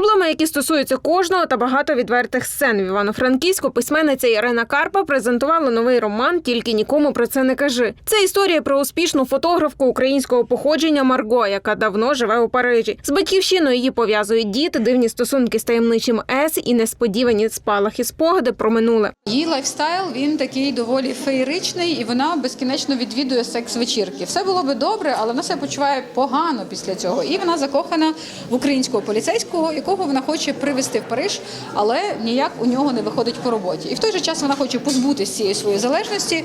Проблеми, які стосуються кожного та багато відвертих сцен в Івано-Франківську, письменниця Ірина Карпа презентувала новий роман Тільки нікому про це не кажи. Це історія про успішну фотографку українського походження Марго, яка давно живе у Парижі. З батьківщиною її пов'язують діти, дивні стосунки з таємничим Ес і несподівані спалахи спогади про минуле. Її лайфстайл він такий доволі феєричний, і вона безкінечно відвідує секс-вечірки. Все було би добре, але вона себе почуває погано після цього. І вона закохана в українського поліцейського, якого вона хоче привезти в Париж, але ніяк у нього не виходить по роботі. І в той же час вона хоче позбутися цієї своєї залежності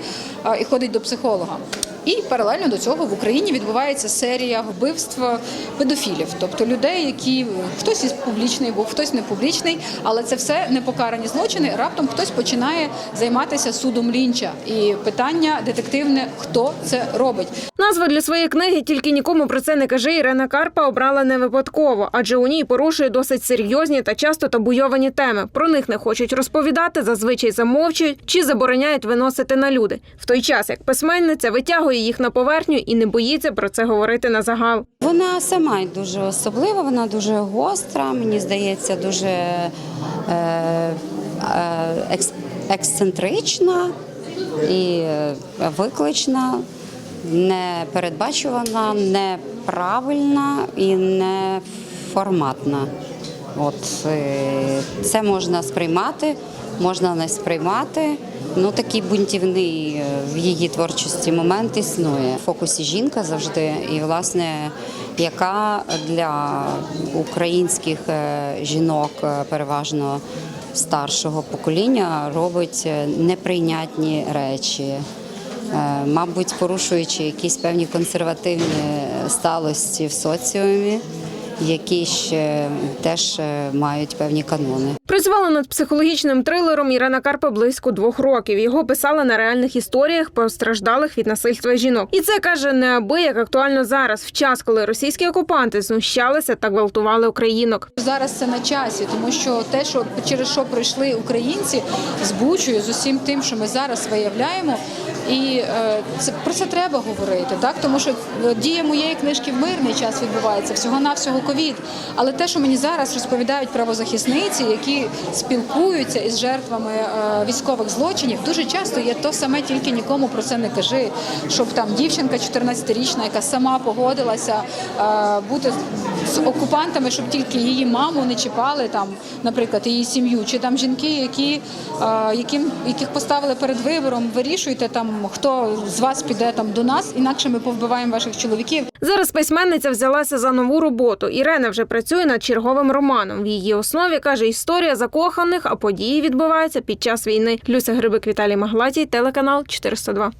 і ходить до психолога. І паралельно до цього в Україні відбувається серія вбивств педофілів, тобто людей, які хтось із публічний був, хтось не публічний, але це все непокарані злочини. Раптом хтось починає займатися судом лінча. І питання детективне: хто це робить? Назва для своєї книги тільки нікому про це не кажи. Ірина Карпа обрала не випадково, адже у ній порушує досить серйозні та часто табуйовані теми. Про них не хочуть розповідати, зазвичай замовчують чи забороняють виносити на люди. В той час як письменниця витягує їх на поверхню і не боїться про це говорити на загал. Вона сама дуже особлива, вона дуже гостра, мені здається, дуже е, е, екс, ексцентрична і е, виклична, непередбачувана, неправильна і неформатна. От е, це можна сприймати, можна не сприймати. Ну такий бунтівний е, в її творчості момент існує. В фокусі жінка завжди, і власне, яка для українських е, жінок, переважно старшого покоління, робить неприйнятні речі. Е, Мабуть, порушуючи якісь певні консервативні сталості в соціумі, які ще теж е, мають певні канони. Працювала над психологічним трилером Ірина Карпа близько двох років. Його писала на реальних історіях постраждалих від насильства жінок. І це каже неабияк актуально зараз, в час, коли російські окупанти знущалися та гвалтували українок. Зараз це на часі, тому що те, що через що пройшли українці з Бучою, з усім тим, що ми зараз виявляємо, і е, це про це треба говорити, так тому що е, дія моєї книжки в мирний час відбувається всього навсього ковід. Але те, що мені зараз розповідають правозахисниці, які спілкуються із жертвами е, військових злочинів, дуже часто є то саме, тільки нікому про це не кажи. Щоб там дівчинка 14-річна, яка сама погодилася е, бути з окупантами, щоб тільки її маму не чіпали, там, наприклад, її сім'ю, чи там жінки, які, яким, яких поставили перед вибором, вирішуйте там, хто з вас піде там до нас, інакше ми повбиваємо ваших чоловіків. Зараз письменниця взялася за нову роботу. Ірена вже працює над черговим романом. В її основі каже історія закоханих, а події відбуваються під час війни. Люся Грибик, Віталій Маглатій, телеканал 402.